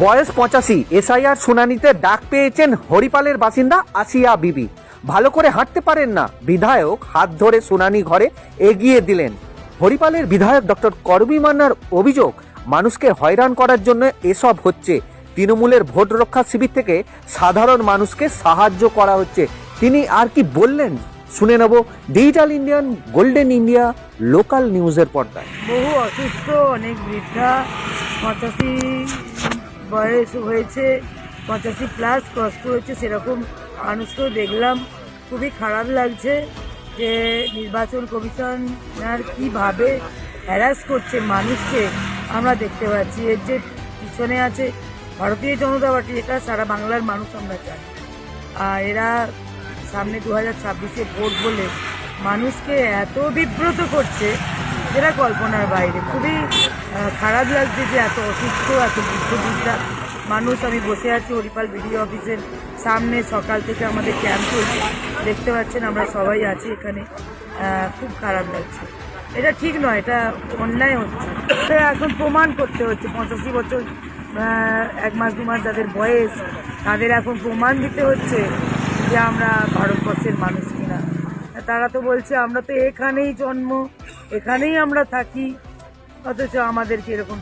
বয়স পঁচাশি, এসআইআর শুনানিতে ডাক পেয়েছেন হরিপালের বাসিন্দা আসিয়া বিবি। ভালো করে হাঁটতে পারেন না, বিধায়ক হাত ধরে শুনানি ঘরে এগিয়ে দিলেন। হরিপালের বিধায়ক ডক্টর করবি মান্নার অভিযোগ, মানুষকে হয়রান করার জন্য এসব হচ্ছে। তৃণমূলের ভোট রক্ষা শিবির থেকে সাধারণ মানুষকে সাহায্য করা হচ্ছে। তিনি আর কি বললেন? শুনে নেব digital Indian golden India local নিউজের পর্দায়। বহু অসুস্থ, অনেক বৃদ্ধা, পঁচাশি বয়স হয়েছে পঁচাশি প্লাস ক্রস করেছে সেরকম। মানুষকেও দেখলাম, খুবই খারাপ লাগছে যে নির্বাচন কমিশনার কীভাবে হ্যারাস করছে মানুষকে। আমরা দেখতে পাচ্ছি, এর যে পিছনে আছে ভারতীয় জনতা পার্টি, এটা সারা বাংলার মানুষ আমরা জানি। আর এরা সামনে দু হাজার ছাব্বিশে ভোট বলে মানুষকে এত বিব্রত করছে যেটা কল্পনার বাইরে। খুবই খারাপ লাগছে যে এত অসুস্থ, এত বৃদ্ধ মানুষ। আমি বসে আছি হরিপাল বিডিও অফিসের সামনে। সকাল থেকে আমাদের ক্যাম্প চলছে। দেখতে পাচ্ছেন আমরা সবাই আছি এখানে। খুব খারাপ লাগছে। এটা ঠিক নয়, এটা অন্যায় হচ্ছে। এখন প্রমাণ করতে হচ্ছে। পঁচাশি বছর এক মাস, দু মাস যাদের বয়স, তাদের এখন প্রমাণ দিতে হচ্ছে যে আমরা ভারতবর্ষের মানুষ কিনা। তারা তো বলছে, আমরা তো এখানেই জন্ম। এখানেই আমরা থাকি অথচ আমাদেরকে এরকম